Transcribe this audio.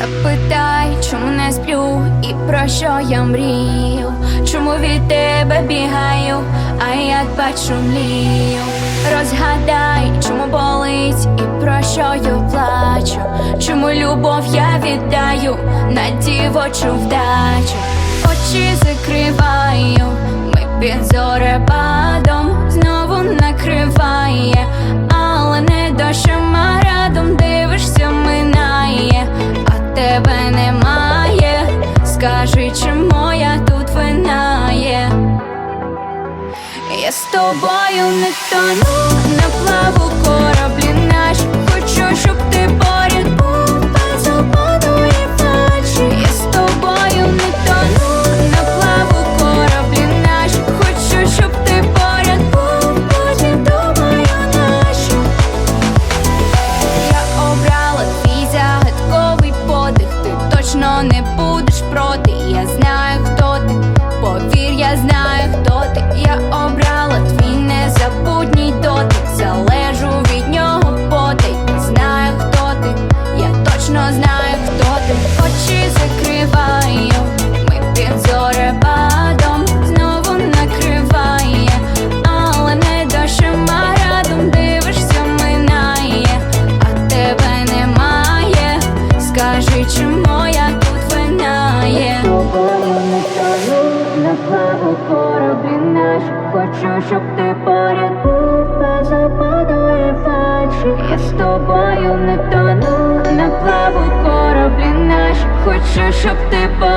Запитай, чому не сплю і про що я мрію, чому від тебе бігаю, а як бачу млію. Розгадай, чому болить і про що я плачу, чому любов я віддаю на дівочу вдачу, очі закриваю, ми під зорепадом Скажи, чи моя тут вина є? Я з тобою не тону, на плаву Хочу, щоб ти поряд був без обману і Я з тобою не тону На плаву кораблі наш. Хочу, щоб ти поряд